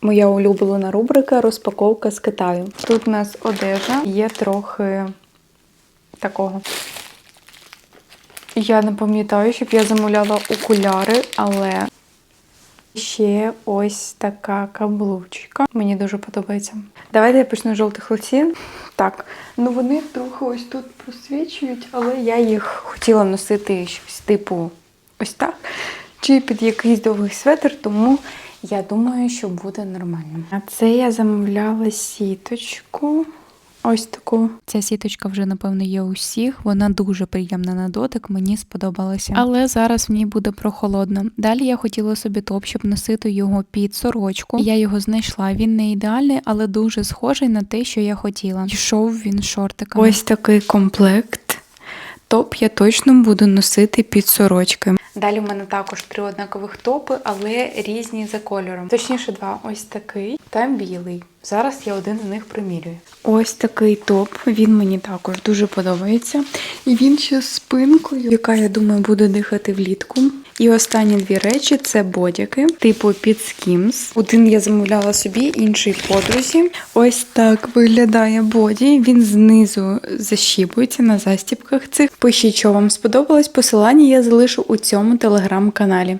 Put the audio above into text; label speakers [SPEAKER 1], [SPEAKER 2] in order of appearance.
[SPEAKER 1] Моя улюблена рубрика розпаковка з Китаю. Тут у нас одежа, є трохи такого. Я не пам'ятаю, щоб я замовляла окуляри, але ще ось така каблучка. Мені дуже подобається. Давайте я почну з жовтих лосін. Так, ну вони трохи ось тут просвічують, але я їх хотіла носити щось типу ось так. Чи під якийсь довгий светр, тому я думаю, що буде нормально. А це я замовляла сіточку. Ось таку.
[SPEAKER 2] Ця сіточка вже, напевно, є у всіх. Вона дуже приємна на дотик, мені сподобалася. Але зараз в ній буде прохолодно. Далі я хотіла собі топ, щоб носити його під сорочку. Я його знайшла. Він не ідеальний, але дуже схожий на те, що я хотіла. Йшов він шортиками.
[SPEAKER 1] Ось такий комплект. Топ я точно буду носити під сорочки. Далі в мене також три однакових топи, але різні за кольором. Точніше, два. Ось такий та білий. Зараз я один з них примірюю. Ось такий топ. Він мені також дуже подобається. І він ще з спинкою, яка, я думаю, буде дихати влітку. І останні дві речі це бодяки, типу під Skims. Один я замовляла собі, інший подрузі. Ось так виглядає боді. Він знизу защіпується на застіпках цих. Пишіть, що вам сподобалось. Посилання я залишу у цьому телеграм-каналі.